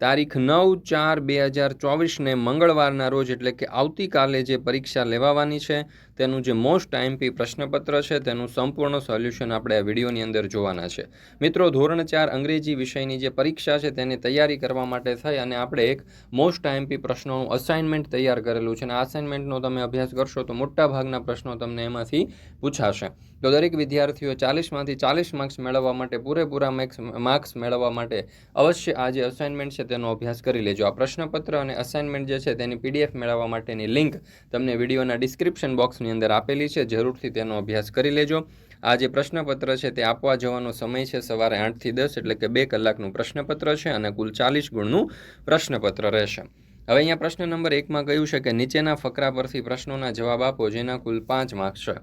તારીખ નવ ચાર બે હજાર ચોવીસને મંગળવારના રોજ, એટલે કે આવતીકાલે જે પરીક્ષા લેવાવાની છે, તેનું જે મોસ્ટ આઈએમપી પ્રશ્નપત્ર છે, તેનું સંપૂર્ણ સોલ્યુશન આપણે આ વિડીયોની અંદર જોવાના છે. મિત્રો, ધોરણ ચાર અંગ્રેજી વિષયની જે પરીક્ષા છે, તેની તૈયારી કરવા માટે થઈ અને આપણે એક મોસ્ટ આઈએમપી પ્રશ્નોનું અસાઇનમેન્ટ તૈયાર કરેલું છે. અને આ અસાઇનમેન્ટનો તમે અભ્યાસ કરશો તો મોટા ભાગના પ્રશ્નો તમને એમાંથી પૂછાશે. તો દરેક વિદ્યાર્થીઓ ચાલીસમાંથી ચાલીસ માર્ક્સ મેળવવા માટે પૂરેપૂરા માર્ક્સ માર્ક્સ મેળવવા માટે અવશ્ય આ જે અસાઇનમેન્ટ છે તેનો અભ્યાસ કરી લેજો. આ પ્રશ્નપત્ર અને અસાઇનમેન્ટ જે છે તેની પીડીએફ મેળવવા માટેની લિંક તમને વિડીયોના ડિસ્ક્રિપ્શન બોક્સની અંદર આપેલી છે. જરૂરથી તેનો અભ્યાસ કરી લેજો. આ જે પ્રશ્નપત્ર છે તે આપવા જવાનો સમય છે સવારે આઠથી દસ એટલે કે બે કલાકનું પ્રશ્નપત્ર છે અને કુલ ચાલીસ ગુણનું પ્રશ્નપત્ર રહેશે. હવે અહીંયા પ્રશ્ન નંબર એકમાં કહ્યું છે કે નીચેના ફકરા પરથી પ્રશ્નોના જવાબ આપો, જેના કુલ પાંચ માર્ક્સ છે.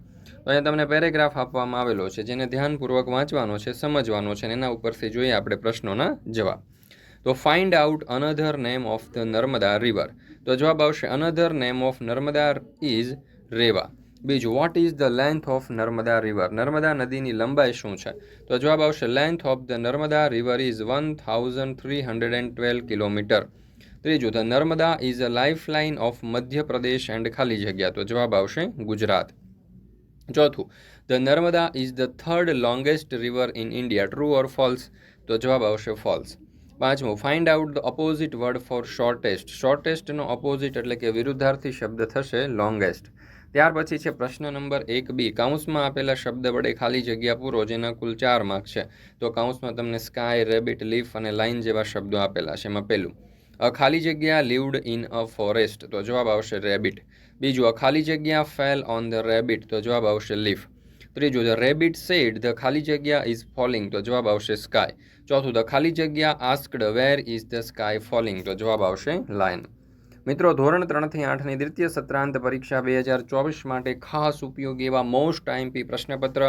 તો અહીંયા તમને પેરેગ્રાફ આપવામાં આવેલો છે, જેને ધ્યાનપૂર્વક વાંચવાનો છે, સમજવાનો છે અને એના ઉપરથી જોઈએ આપણે પ્રશ્નોના જવાબ. તો find out another name of the Narmada river તો જવાબ આવશે another name of Narmada is Reva બીજું what is the length of Narmada river Narmada નદીની લંબાઈ શું છે? તો જવાબ આવશે length of the Narmada river is one thousand three hundred and twelve kilometre ત્રીજું the Narmada is a life line of Madhya Pradesh and ખાલી જગ્યા. તો જવાબ આવશે, ગુજરાત. ચોથું the Narmada is the third longest river in India true or false તો જવાબ આવશે ફોલ્સ પાંચમું find out the opposite word for shortest શોર્ટેસ્ટનો opposite એટલે કે વિરુદ્ધાર્થી શબ્દ થશે લોંગેસ્ટ ત્યાર પછી છે પ્રશ્ન નંબર એક બી કાઉન્સમાં આપેલા શબ્દ વડે ખાલી જગ્યા પૂરો જેના કુલ ચાર માર્ક છે. તો કાઉન્સમાં તમને સ્કાય રેબિટ લીફ અને લાઇન જેવા શબ્દો આપેલા છે એમાં પહેલું અ ખાલી જગ્યા લીવડ ઇન અ ફોરેસ્ટ તો જવાબ આવશે રેબિટ બીજું, અ ખાલી જગ્યા ફેલ ઓન ધ રેબિટ તો જવાબ આવશે લીફ ત્રીજું ધ રેબિટ સેડ ધ ખાલી જગ્યા ઇઝ ફોલિંગ તો જવાબ આવશે સ્કાય ચોથું ધ ખાલી જગ્યા asked where is the sky falling તો જવાબ આવશે લાયન મિત્રો, ધોરણ ત્રણથી આઠની દ્વિતીય સત્રાંત પરીક્ષા બે હજાર ચોવીસ માટે ખાસ ઉપયોગી એવા મોસ્ટ આઈમપી પ્રશ્નપત્ર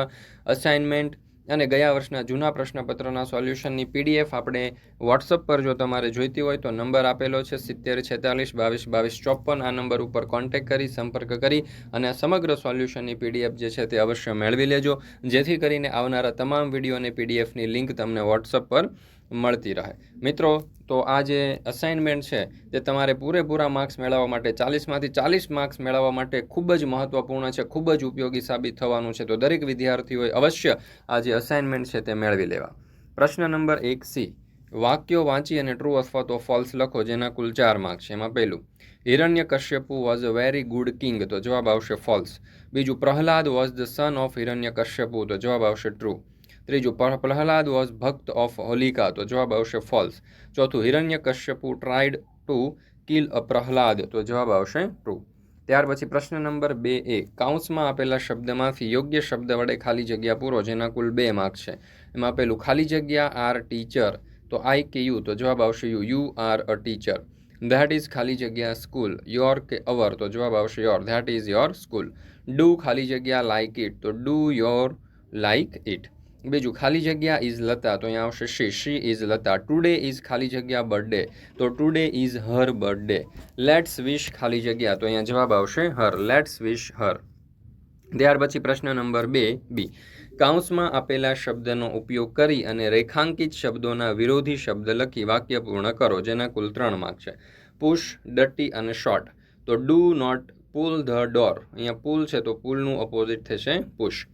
અસાઇનમેન્ટ અને ગયા વર્ષના જૂના પ્રશ્નપત્રના સોલ્યુશનની પીડીએફ આપણે વોટ્સઅપ પર જો તમારે જોઈતી હોય તો નંબર આપેલો છે સિત્તેર છેતાલીસ બાવીસ બાવીસ ચોપન. આ નંબર ઉપર કોન્ટેક્ટ કરી, સંપર્ક કરી અને સમગ્ર સોલ્યુશનની પીડીએફ જે છે તે અવશ્ય મેળવી લેજો. જેથી કરીને આવનારા તમામ વીડિયો અને પીડીએફની લિંક તમને વોટ્સઅપ પર મળતી રહે. મિત્રો, તો આ જે અસાઇનમેન્ટ છે, તે તમારે પૂરેપૂરા માર્ક્સ મેળવવા માટે, ચાલીસમાંથી ચાલીસ માર્ક્સ મેળવવા માટે ખૂબ જ મહત્ત્વપૂર્ણ છે, ખૂબ જ ઉપયોગી સાબિત થવાનું છે. તો દરેક વિદ્યાર્થીઓએ અવશ્ય આ જે અસાઇનમેન્ટ છે તે મેળવી લેવા. પ્રશ્ન નંબર એક સી, વાક્યો વાંચી અને ટ્રુ અથવા તો ફોલ્સ લખો, જેના કુલ ચાર માર્ક છે. એમાં પહેલું Hiranyakashipu was a very good king તો જવાબ આવશે ફોલ્સ બીજું, Prahlad was the son of Hiranyakashipu તો જવાબ આવશે ટ્રુ ત્રીજું પ્રહલાદ વોઝ ભક્ત ઓફ હોલિકા. તો જવાબ આવશે ફોલ્સ ચોથું, Hiranyakashipu tried to kill a Prahlad. તો જવાબ આવશે ટ્રુ ત્યાર પછી પ્રશ્ન નંબર બે એ કાઉન્સમાં આપેલા શબ્દમાંથી યોગ્ય શબ્દ વડે ખાલી જગ્યા પૂરો, જેના કુલ બે માર્ક છે. એમાં પેલું ખાલી જગ્યા આર ટીચર તો આઈ કે યુ તો જવાબ આવશે you you are a teacher that is ખાલી જગ્યા સ્કૂલ યોર કે અવર તો જવાબ આવશે your that is your school do ખાલી જગ્યા લાઇક ઇટ તો ડુ યોર લાઇક ઇટ બીજું, ખાલી જગ્યા ઇઝ લતા, તો અહીંયા આવશે she she is Lata, today is ખાલી જગ્યા બર્થડે, તો today is her birthday. Let's wish ખાલી જગ્યા, તો અહીંયા જવાબ આવશે હર. લેટ્સ વિશ હર. ત્યાર પછી પ્રશ્ન નંબર બે, બી. કાઉન્સમાં આપેલા શબ્દનો ઉપયોગ કરી અને રેખાંકિત શબ્દોના વિરોધી શબ્દ લખી વાક્ય પૂર્ણ કરો, જેના કુલ ત્રણ માર્ક છે. પુશ ડટી અને શોર્ટ તો do not pull the door. અહીંયા પુલ છે તો પુલનું ઓપોઝિટ થશે push.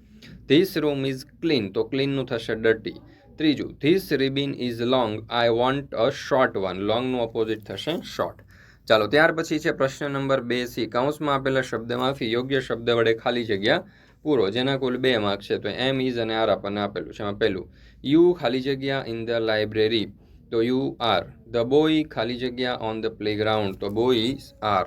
This room is clean તો ક્લીનનું થશે ડર્ટી ત્રીજું this ribbon is long I want a short one લોંગનું opposite થશે શોર્ટ ચાલો, ત્યાર પછી છે પ્રશ્ન નંબર બે સી. કૌંસમાં આપેલા શબ્દમાંથી યોગ્ય શબ્દ વડે ખાલી જગ્યા પૂરો. જેના કુલ બે માર્ક છે, તો એમ ઇઝ અને આર આપણને આપેલું છે. એમાં પહેલું યુ ખાલી જગ્યા ઇન ધ લાઇબ્રેરી તો યુ આર ધ બોય ખાલી જગ્યા ઓન ધ પ્લેગ્રાઉન્ડ તો બોય આર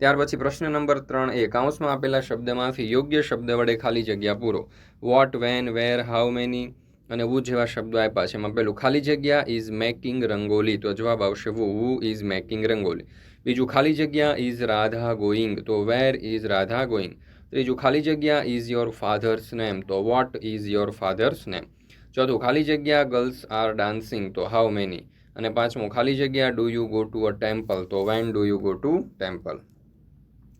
ત્યાર પછી પ્રશ્ન નંબર ત્રણ એ કાઉન્સમાં આપેલા શબ્દમાંથી યોગ્ય શબ્દ વડે ખાલી જગ્યા પૂરો. What when where how many અને વુ જેવા શબ્દો આપ્યા છે. એમાં પેલું ખાલી જગ્યા ઇઝ મેકિંગ રંગોલી. તો જવાબ આવશે who who is making rangoli. બીજું ખાલી જગ્યા ઇઝ રાધા ગોઈંગ તો વેર ઇઝ રાધા ગોઈંગ ત્રીજું ખાલી જગ્યા ઇઝ યોર ફાધર્સ નેમ તો what is your father's name ચોથું ખાલી જગ્યા ગર્લ્સ આર ડાન્સિંગ તો હાઉ મેની અને પાંચમું ખાલી જગ્યા do you go to a temple તો when do you go to temple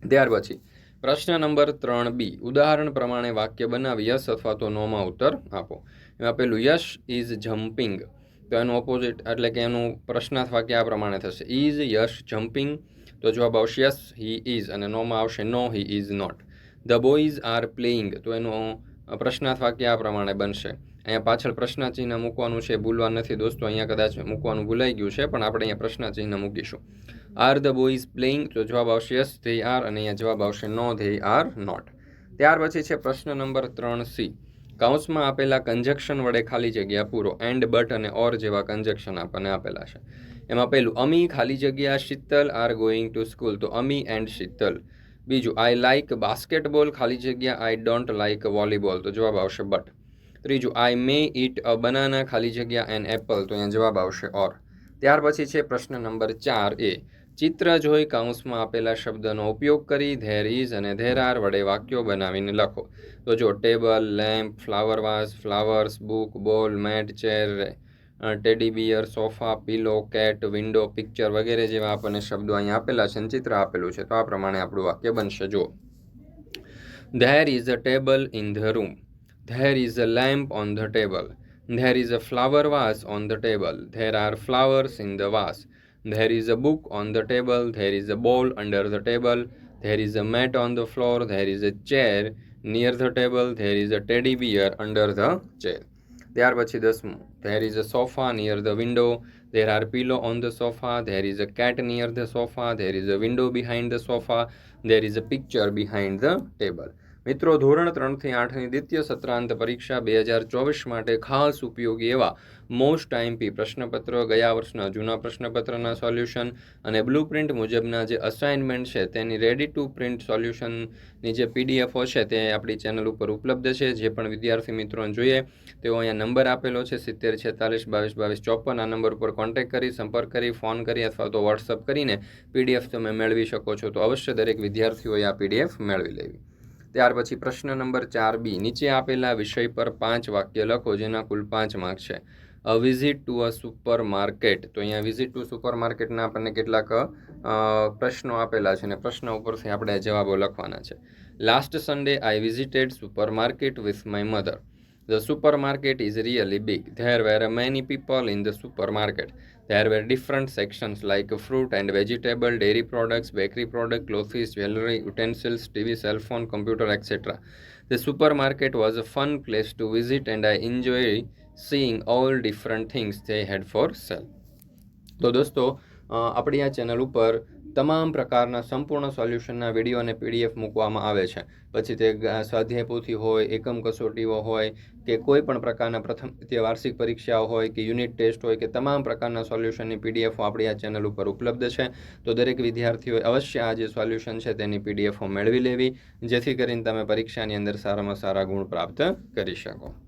ત્યાર પછી પ્રશ્ન નંબર ત્રણ બી. ઉદાહરણ પ્રમાણે વાક્ય બનાવી યસ અથવા તો નોમાં ઉત્તર આપો. એમાં પેલું યશ ઇઝ જમ્પિંગ. તો એનું ઓપોઝિટ એટલે કે એનું પ્રશ્નાર્થ વાક્ય આ પ્રમાણે થશે. Is Yash jumping? તો જવાબ આવશે યસ, હી ઇઝ. અને નોમાં આવશે no, he is not. The boys are playing. તો એનું પ્રશ્નાર્થ વાક્ય આ પ્રમાણે બનશે. અહીંયા પાછળ પ્રશ્ન ચિહ્ન મૂકવાનું છે. ભૂલવા નથી દોસ્તો. અહીંયા કદાચ મૂકવાનું ભૂલાઈ ગયું છે, પણ આપણે અહીંયા પ્રશ્ન ચિહ્ન મૂકીશું. આર ધ બોયઝ પ્લેઇંગ તો જવાબ આવશે યસ ધે આર અને અહીંયા જવાબ આવશે નો ધે આર નોટ ત્યાર પછી છે પ્રશ્ન નંબર ત્રણ સી. કાઉન્સમાં આપેલા કંજક્શન વડે ખાલી જગ્યા પૂરો. એન્ડ બટ અને ઓર જેવા કંજક્શન આપણને આપેલા છે. એમાં પહેલું, અમી ખાલી જગ્યા Shital are going to school તો અમી એન્ડ શીતલ. બીજું આઈ લાઇક બાસ્કેટબોલ ખાલી જગ્યા આઈ ડોન્ટ લાઇક વોલીબોલ તો જવાબ આવશે બટ ત્રીજું આઈ મે ઇટ અ બનાના ખાલી જગ્યા એન એપલ તો અહીંયા જવાબ આવશે ઓર ત્યાર પછી છે પ્રશ્ન નંબર ચાર એ. ચિત્ર જોઈ કૌંસમાં આપેલા શબ્દનો ઉપયોગ કરી ધેર ઇઝ અને ધેર આર વડે વાક્યો બનાવીને લખો. તો જો table, lamp, flower vase, flowers, book, ball, mat, chair teddy bear, sofa, pillow, cat, window, picture વગેરે જેવા આપણને શબ્દો અહીંયા આપેલા છે અને ચિત્ર આપેલું છે. તો આ પ્રમાણે આપણું વાક્ય બનશે. જો there is a table in the room. There is a lamp on the table. There is a flower vase on the table. There are flowers in the vase. There is a book on the table there is a ball under the table there is a mat on the floor there is a chair near the table there is a teddy bear under the chair ત્યાર પછી દસમું there is a sofa near the window there are pillow on the sofa there is a cat near the sofa there is a window behind the sofa there is a picture behind the table મિત્રો, ધોરણ ત્રણથી આઠની દ્વિતીય સત્રાંત પરીક્ષા બે હજાર ચોવીસ માટે ખાસ ઉપયોગી એવા મોસ્ટ ટાઈમપી પ્રશ્નપત્ર, ગયા વર્ષના જૂના પ્રશ્નપત્રના સોલ્યુશન અને બ્લુ પ્રિન્ટ મુજબના જે અસાઇનમેન્ટ છે તેની રેડી ટુ પ્રિન્ટ સોલ્યુશનની જે પીડીએફો છે તે આપણી ચેનલ ઉપર ઉપલબ્ધ છે. જે પણ વિદ્યાર્થી મિત્રોને જોઈએ, તેઓ અહીંયા નંબર આપેલો છે સિત્તેર છેતાલીસ બાવીસ બાવીસ ચોપન. આ નંબર ઉપર કોન્ટેક્ટ કરી, સંપર્ક કરી ફોન કરી અથવા તો વોટ્સઅપ કરીને પીડીએફ તમે મેળવી શકો છો. તો અવશ્ય દરેક વિદ્યાર્થીઓએ આ પીડીએફ મેળવી લેવી. ત્યાર પછી પ્રશ્ન નંબર ચાર બી. નીચે આપેલા વિષય પર પાંચ વાક્ય લખો, જેના કુલ પાંચ માર્ક છે. A visit to a super market તો અહીંયા વિઝિટ ટુ સુપર માર્કેટના આપણને કેટલાક પ્રશ્નો આપેલા છે અને પ્રશ્ન ઉપરથી આપણે જવાબો લખવાના છે. Last Sunday I visited super market with my mother The supermarket is really big. There were many people in the supermarket. There were different sections like fruit and vegetable, dairy products, bakery products, clothes, jewelry, utensils, TV, cell phone, computer, etc. The supermarket was a fun place to visit and I enjoyed seeing all different things they had for sale. So, दोस्तों આપણી આ channel ઉપર તમામ પ્રકારના સંપૂર્ણ સોલ્યુશનના video અને PDF મૂકવામાં આવે છે. પછી તે સ્વાધ્યાય પોથી હોય, એકમ કસોટીઓ હોય, કે કોઈ પણ પ્રકારના પ્રથમ તે વાર્ષિક પરીક્ષાઓ હોય, કે યુનિટ ટેસ્ટ હોય, કે તમામ પ્રકારના સોલ્યુશનની પીડીએફો આપણી આ ચેનલ ઉપર ઉપલબ્ધ છે. તો દરેક વિદ્યાર્થીઓએ અવશ્ય આ જે સોલ્યુશન છે તેની પીડીએફો મેળવી લેવી, જેથી કરીને તમે પરીક્ષાની અંદર સારામાં સારા ગુણ પ્રાપ્ત કરી શકો.